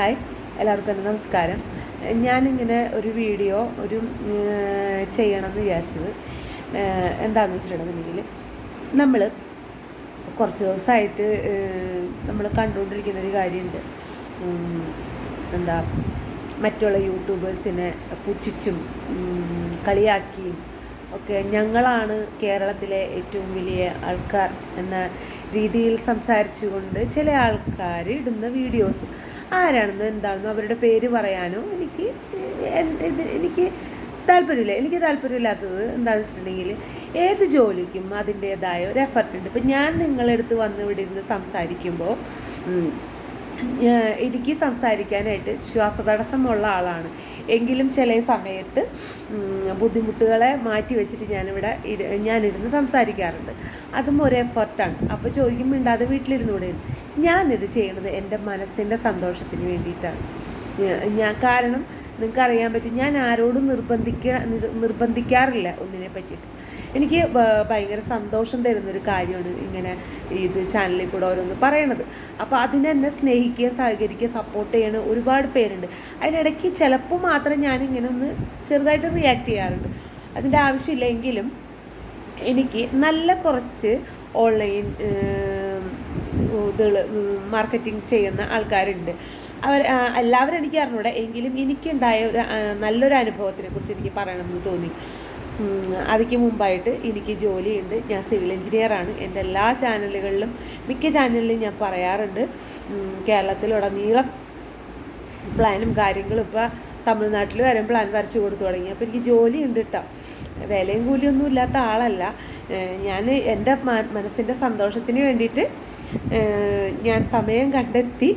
Hi എല്ലാവർക്കും നമസ്കാരം. ഞാനിങ്ങനെ ഒരു വീഡിയോ ഒരു ചെയ്യണം ചെയ്യണമെന്ന് വിചാരിച്ചത്. എന്താണെന്ന് വെച്ചിട്ടുണ്ടെന്നുണ്ടെങ്കിൽ നമ്മൾ കുറച്ച് ദിവസമായിട്ട് നമ്മൾ കണ്ടുകൊണ്ടിരിക്കുന്ന ഒരു കാര്യമുണ്ട്. എന്താ മറ്റുള്ള യൂട്യൂബേഴ്സിനെ പുച്ഛിച്ചും കളിയാക്കിയും ഒക്കെ ഞങ്ങളാണ് കേരളത്തിലെ ഏറ്റവും വലിയ ആൾക്കാർ എന്ന രീതിയിൽ സംസാരിച്ചുകൊണ്ട് ചില ആൾക്കാർ ഇടുന്ന വീഡിയോസ്. ആരാണെന്നോ എന്താണെന്നോ അവരുടെ പേര് പറയാനോ? എനിക്ക് ഇത് എനിക്ക് താല്പര്യമില്ല. എനിക്ക് താല്പര്യമില്ലാത്തത് എന്താണെന്ന് വെച്ചിട്ടുണ്ടെങ്കിൽ ഏത് ജോലിക്കും അതിന്റേതായ ഒരു എഫർട്ട് ഉണ്ട്. ഇപ്പം ഞാൻ നിങ്ങളെടുത്ത് വന്ന് ഇവിടെ ഇരുന്ന് സംസാരിക്കുമ്പോൾ എനിക്ക് സംസാരിക്കാനായിട്ട് ശ്വാസതടസ്സമുള്ള ആളാണ്. എങ്കിലും ചില സമയത്ത് ബുദ്ധിമുട്ടുകളെ മാറ്റി വെച്ചിട്ട് ഞാനിവിടെ ഞാനിരുന്ന് സംസാരിക്കാറുണ്ട്. അതും ഒരു എഫർട്ടാണ് അപ്പോൾ ചോദിക്കും മിണ്ടാതെ വീട്ടിലിരുന്നൂടെ. ഞാനിത് ചെയ്യണത് എന്റെ മനസ്സിന്റെ സന്തോഷത്തിന് വേണ്ടിയിട്ടാണ്. ഞാൻ കാരണം നിങ്ങൾക്ക് അറിയാൻ പറ്റും ഞാൻ ആരോടും നിർബന്ധിക്ക നിർബന്ധിക്കാറില്ല ഒന്നിനെ പറ്റിയിട്ട്. എനിക്ക് ഭയങ്കര സന്തോഷം തരുന്നൊരു കാര്യമാണ് ഇങ്ങനെ ഇത് ചാനലിൽ കൂടെ ഓരോന്ന് പറയണത്. അപ്പോൾ അതിനെന്നെ സ്നേഹിക്കുക സഹകരിക്കുക സപ്പോർട്ട് ചെയ്യണ ഒരുപാട് പേരുണ്ട്. അതിനിടയ്ക്ക് ചിലപ്പോൾ മാത്രം ഞാൻ ഇങ്ങനെ ഒന്ന് ചെറുതായിട്ട് റിയാക്ട് ചെയ്യാറുണ്ട്. അതിന്റെ ആവശ്യമില്ലെങ്കിലും എനിക്ക് നല്ല കുറച്ച് ഓൺലൈൻ ഇതുകൾ മാർക്കറ്റിംഗ് ചെയ്യുന്ന ആൾക്കാരുണ്ട്. അവർ എല്ലാവരും എനിക്ക് അറിഞ്ഞൂടെ. എങ്കിലും എനിക്കുണ്ടായ ഒരു നല്ലൊരു അനുഭവത്തിനെ കുറിച്ച് എനിക്ക് പറയണമെന്ന് തോന്നി. അതിക്ക് മുമ്പായിട്ട് എനിക്ക് ജോലിയുണ്ട്. ഞാൻ സിവിൽ എഞ്ചിനീയറാണ്. എന്റെ എല്ലാ ചാനലുകളിലും മിക്ക ചാനലിലും ഞാൻ പറയാറുണ്ട്. കേരളത്തിലുടനീളം പ്ലാനും കാര്യങ്ങളും ഇപ്പോൾ തമിഴ്നാട്ടിൽ വരെ പ്ലാൻ വരച്ചു കൊടുത്തു തുടങ്ങി. അപ്പോൾ എനിക്ക് ജോലിയുണ്ട് കേട്ടോ വിലയും കൂലിയൊന്നും ഇല്ലാത്ത ആളല്ല. ഞാൻ എന്റെ മനസ്സിന്റെ സന്തോഷത്തിന് വേണ്ടിയിട്ട് ഞാൻ സമയം കണ്ടെത്തി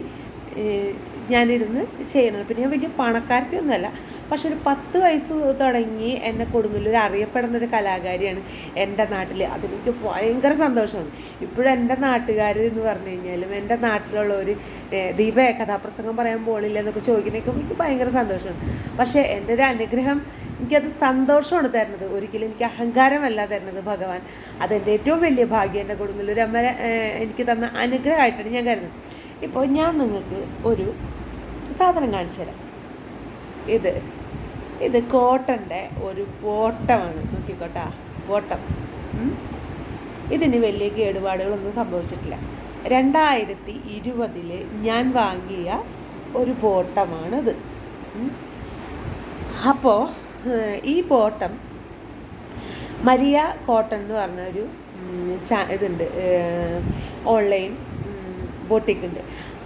ഞാനിരുന്ന് ചെയ്യണം പിന്നെ ഞാൻ വലിയ പണക്കാരത്തിയൊന്നുമല്ല. പക്ഷെ ഒരു പത്ത് വയസ്സ് തുടങ്ങി എന്നെ കൊടുങ്ങല്ലൂർ അറിയപ്പെടുന്ന ഒരു കലാകാരിയാണ് എന്റെ നാട്ടിൽ അതെനിക്ക് ഭയങ്കര സന്തോഷമാണ്. ഇപ്പോഴും എന്റെ നാട്ടുകാർ എന്ന് പറഞ്ഞു കഴിഞ്ഞാലും എന്റെ ഒരു ദീപ കഥാപ്രസംഗം പറയാൻ പോളില്ല എന്നൊക്കെ ചോദിക്കുന്നതൊക്കെ എനിക്ക് ഭയങ്കര സന്തോഷമാണ്. പക്ഷേ എന്റെ ഒരു അനുഗ്രഹം എനിക്കത് സന്തോഷമാണ് തരുന്നത്. ഒരിക്കലും എനിക്ക് അഹങ്കാരമല്ല തരുന്നത് ഭഗവാൻ. അതെന്റെ ഏറ്റവും വലിയ ഭാഗ്യം എന്റെ കൊടുങ്ങല്ലൂർ അമ്മ എനിക്ക് തന്ന അനുഗ്രഹമായിട്ടാണ് ഞാൻ കരുതുന്നത്. ഇപ്പോൾ ഞാൻ നിങ്ങൾക്ക് ഒരു സാധനം കാണിച്ചു തരാം. ഇത് ഇത് കോട്ടന്റെ ഒരു പോട്ടമാണ് നോക്കിക്കോട്ടാ പോട്ടം. ഇതിന് വലിയ കേടുപാടുകളൊന്നും സംഭവിച്ചിട്ടില്ല. രണ്ടായിരത്തി ഇരുപതിൽ ഞാൻ വാങ്ങിയ ഒരു പോട്ടമാണിത്. അപ്പോൾ ഈ ബോട്ടം മരിയ കോട്ടൺ എന്ന് പറഞ്ഞൊരു ചാ- ഇതുണ്ട് ഓൺലൈൻ ബോട്ടിക് ഉണ്ട്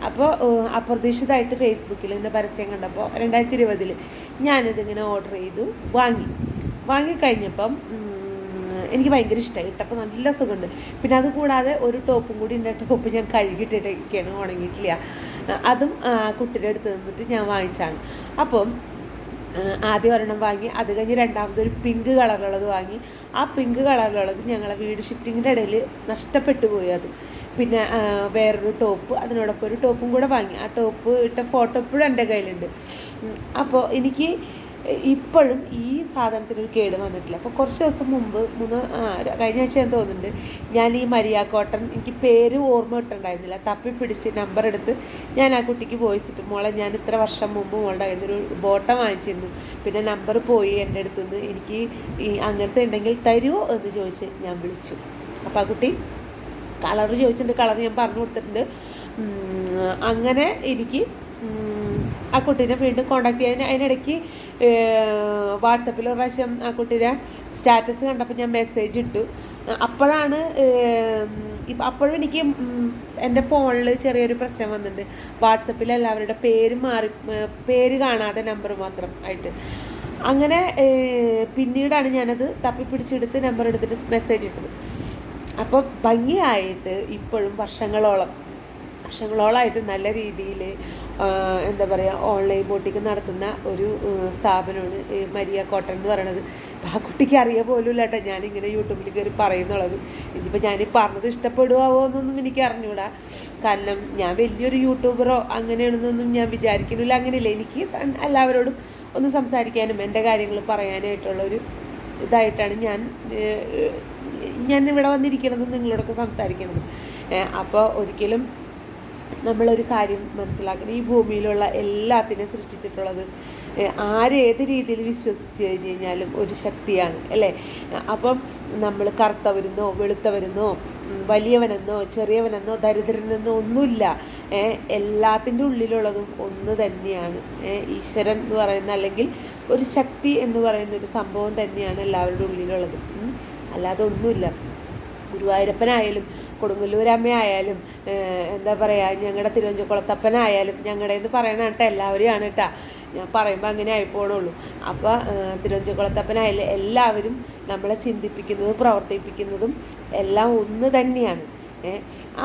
അപ്പോൾ അപ്രതീക്ഷിതമായിട്ട് ഫേസ്ബുക്കിൽ എന്റെ പരസ്യം കണ്ടപ്പോൾ രണ്ടായിരത്തി ഇരുപതിൽ ഞാനിതിങ്ങനെ ഓർഡർ ചെയ്തു വാങ്ങി. വാങ്ങിക്കഴിഞ്ഞപ്പം എനിക്ക് ഭയങ്കര ഇഷ്ടമായി ഇട്ടപ്പോൾ നല്ല സുഖമുണ്ട്. പിന്നെ അത് കൂടാതെ ഒരു ടോപ്പും കൂടി ഉണ്ട് ടോപ്പ് ഞാൻ കഴുകിയിട്ടിട്ടൊക്കെയാണ് ഉണങ്ങിയിട്ടില്ല. അതും കുട്ടിയുടെ അടുത്ത് നിന്നിട്ട് ഞാൻ വാങ്ങിച്ചാണ്. അപ്പം ആദ്യം ഒരെണ്ണം വാങ്ങി അത് കഴിഞ്ഞ് രണ്ടാമത് ഒരു പിങ്ക് കളറുള്ളത് വാങ്ങി. ആ പിങ്ക് കളറിലുള്ളത് ഞങ്ങളെ വീട് ഷിഫ്റ്റിങ്ങിന്റെ ഇടയിൽ നഷ്ടപ്പെട്ടു പോയി അത്. പിന്നെ വേറൊരു ടോപ്പ് അതിനോടൊപ്പം ഒരു ടോപ്പും കൂടെ വാങ്ങി. ആ ടോപ്പ് ഇട്ട ഫോട്ടോ ഇപ്പോഴും എന്റെ കയ്യിലുണ്ട്. അപ്പോൾ എനിക്ക് ഇപ്പോഴും ഈ സാധനത്തിന് ഒരു കേട് വന്നിട്ടില്ല. അപ്പോൾ കുറച്ച് ദിവസം മുമ്പ് മൂന്ന് കഴിഞ്ഞ ആഴ്ച ഞാൻ തോന്നുന്നുണ്ട് ഞാൻ ഈ മരിയ കോട്ടൺ എനിക്ക് പേര് ഓർമ്മ കിട്ടുന്നുണ്ടായിരുന്നില്ല തപ്പി പിടിച്ച് നമ്പർ എടുത്ത് ഞാൻ ആ കുട്ടിക്ക് വോയിസ് ഇട്ടു. മോളെ ഞാൻ ഇത്ര വർഷം മുമ്പ് മോളുടെ കയ്യിൽ ഒരു ബോട്ടം വാങ്ങിച്ചിരുന്നു. പിന്നെ നമ്പർ പോയി എന്റെ അടുത്ത് നിന്ന് എനിക്ക് ഈ അങ്ങനത്തെ ഉണ്ടെങ്കിൽ തരുമോ എന്ന് ചോദിച്ച് ഞാൻ വിളിച്ചു. അപ്പോൾ ആ കുട്ടി കളർ ചോദിച്ചിട്ടുണ്ട്. കളർ ഞാൻ പറഞ്ഞു കൊടുത്തിട്ടുണ്ട്. അങ്ങനെ എനിക്ക് ആ കുട്ടീനെ വീണ്ടും കോണ്ടാക്ട് ചെയ്യാൻ അതിനിടയ്ക്ക് വാട്സപ്പിൽ ഒരു പ്രാവശ്യം ആ കുട്ടിയുടെ സ്റ്റാറ്റസ് കണ്ടപ്പോൾ ഞാൻ മെസ്സേജ് ഇട്ടു. അപ്പോഴാണ് ഇപ്പം അപ്പോഴും എനിക്ക് എന്റെ ഫോണിൽ ചെറിയൊരു പ്രശ്നം വന്നിട്ടുണ്ട്. വാട്സപ്പിൽ എല്ലാവരുടെ പേര് മാറി പേര് കാണാതെ നമ്പർ മാത്രം ആയിട്ട്. അങ്ങനെ പിന്നീടാണ് ഞാനത് തപ്പിപ്പിടിച്ചെടുത്ത് നമ്പർ എടുത്തിട്ട് മെസ്സേജ് ഇട്ടത്. അപ്പോൾ ഭംഗിയായിട്ട് ഇപ്പോഴും വർഷങ്ങളോളം വർഷങ്ങളോളമായിട്ട് നല്ല രീതിയിൽ എന്താ പറയുക ഓൺലൈൻ ബോട്ടിക്ക് നടത്തുന്ന ഒരു സ്ഥാപനമാണ്. മരിയ കോട്ടൺ എന്ന് പറയുന്നത് അപ്പോൾ ആ കുട്ടിക്ക് അറിയ പോലും ഇല്ല കേട്ടോ. ഞാനിങ്ങനെ യൂട്യൂബിൽ കയറി പറയുന്നുള്ളത്. ഇനിയിപ്പോൾ ഞാൻ പറഞ്ഞത് ഇഷ്ടപ്പെടുവോ എന്നൊന്നും എനിക്ക് അറിഞ്ഞൂടാ. കാരണം ഞാൻ വലിയൊരു യൂട്യൂബറോ അങ്ങനെയാണെന്നൊന്നും ഞാൻ വിചാരിക്കുന്നില്ല. അങ്ങനെയില്ല. എനിക്ക് എല്ലാവരോടും ഒന്ന് സംസാരിക്കാനും എന്റെ കാര്യങ്ങൾ പറയാനായിട്ടുള്ളൊരു ഇതായിട്ടാണ് ഞാൻ ഞാൻ ഇവിടെ വന്നിരിക്കണത് നിങ്ങളോടൊക്കെ സംസാരിക്കണത്. അപ്പോൾ ഒരിക്കലും നമ്മളൊരു കാര്യം മനസ്സിലാക്കണം. ഈ ഭൂമിയിലുള്ള എല്ലാത്തിനെ സൃഷ്ടിച്ചിട്ടുള്ളത് ആര് ആരേത് രീതിയിൽ വിശ്വസിച്ച് കഴിഞ്ഞ് കഴിഞ്ഞാലും ഒരു ശക്തിയാണ് അല്ലേ? അപ്പം നമ്മൾ കറുത്തവരെന്നോ വെളുത്തവരെന്നോ വലിയവനെന്നോ ചെറിയവനെന്നോ ദരിദ്രനെന്നോ ഒന്നുമില്ല. എല്ലാത്തിന്റെ ഉള്ളിലുള്ളതും ഒന്ന് തന്നെയാണ്. ഈശ്വരൻ എന്ന് പറയുന്ന അല്ലെങ്കിൽ ഒരു ശക്തി എന്ന് പറയുന്ന ഒരു സംഭവം തന്നെയാണ് എല്ലാവരുടെ ഉള്ളിലുള്ളത്. അല്ലാതെ ഒന്നുമില്ല. ഗുരുവായൂരപ്പനായാലും കൊടുങ്ങല്ലൂരമ്മയായാലും എന്താ പറയുക ഞങ്ങളുടെ തിരുവഞ്ചക്കുളത്തപ്പനായാലും ഞങ്ങളുടെ എന്ന് പറയണ കേട്ടോ ആണ് കേട്ടോ. ഞാൻ പറയുമ്പോൾ അങ്ങനെ ആയിപ്പോണുള്ളൂ അപ്പോൾ തിരുവഞ്ചക്കുളത്തപ്പനായാലും എല്ലാവരും നമ്മളെ ചിന്തിപ്പിക്കുന്നതും പ്രവർത്തിപ്പിക്കുന്നതും എല്ലാം ഒന്ന് തന്നെയാണ്.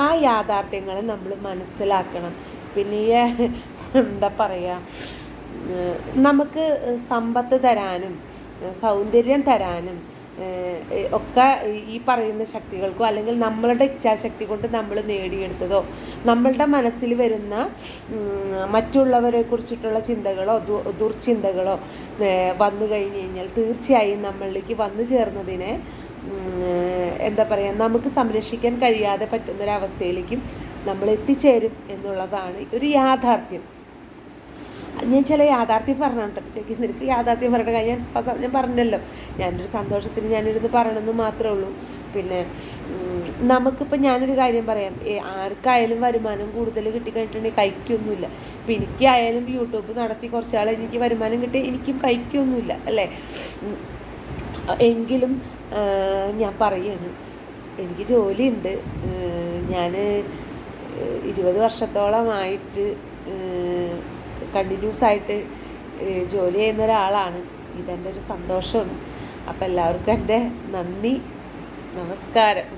ആ യാഥാർത്ഥ്യങ്ങൾ നമ്മൾ മനസ്സിലാക്കണം. പിന്നെ എന്താ പറയുക നമുക്ക് സമ്പത്ത് തരാനും സൗന്ദര്യം തരാനും ഒക്കെ ഈ പറയുന്ന ശക്തികൾക്കോ അല്ലെങ്കിൽ നമ്മളുടെ ഇച്ഛാശക്തി കൊണ്ട് നമ്മൾ നേടിയെടുത്തതോ നമ്മളുടെ മനസ്സിൽ വരുന്ന മറ്റുള്ളവരെ കുറിച്ചിട്ടുള്ള ചിന്തകളോ ദുർചിന്തകളോ വന്നു കഴിഞ്ഞ് കഴിഞ്ഞാൽ തീർച്ചയായും നമ്മളിലേക്ക് വന്നു ചേർന്നതിനെ എന്താ പറയുക നമുക്ക് സംരക്ഷിക്കാൻ കഴിയാതെ പറ്റുന്നൊരവസ്ഥയിലേക്കും നമ്മൾ എത്തിച്ചേരും എന്നുള്ളതാണ് ഒരു യാഥാർത്ഥ്യം. ഞാൻ ചില യാഥാർത്ഥ്യം പറഞ്ഞിട്ട് നിനക്ക് യാഥാർത്ഥ്യം ഞാൻ ഇപ്പം ഞാൻ പറഞ്ഞല്ലോ. ഞാനൊരു സന്തോഷത്തിന് ഞാനിരുന്ന് പറയണമെന്ന് മാത്രമേ ഉള്ളൂ. പിന്നെ നമുക്കിപ്പോൾ ഞാനൊരു കാര്യം പറയാം. ആർക്കായാലും വരുമാനം കൂടുതൽ കിട്ടിക്കഴിഞ്ഞിട്ടുണ്ടെങ്കിൽ കഴിക്കൊന്നുമില്ല ഇപ്പം എനിക്കായാലും യൂട്യൂബ് നടത്തി കുറച്ചാൾ എനിക്ക് വരുമാനം കിട്ടി എനിക്കും കഴിക്കൊന്നുമില്ല അല്ലേ? എങ്കിലും ഞാൻ പറയാണ് എനിക്ക് ജോലിയുണ്ട്. ഞാൻ ഇരുപത് വർഷത്തോളമായിട്ട് കണ്ടിന്യൂസ് ആയിട്ട് ജോലി ചെയ്യുന്ന ഒരാളാണ്. ഇതെന്റെ ഒരു സന്തോഷമാണ്. അപ്പോൾ എല്ലാവർക്കും എന്റെ നന്ദി. നമസ്കാരം.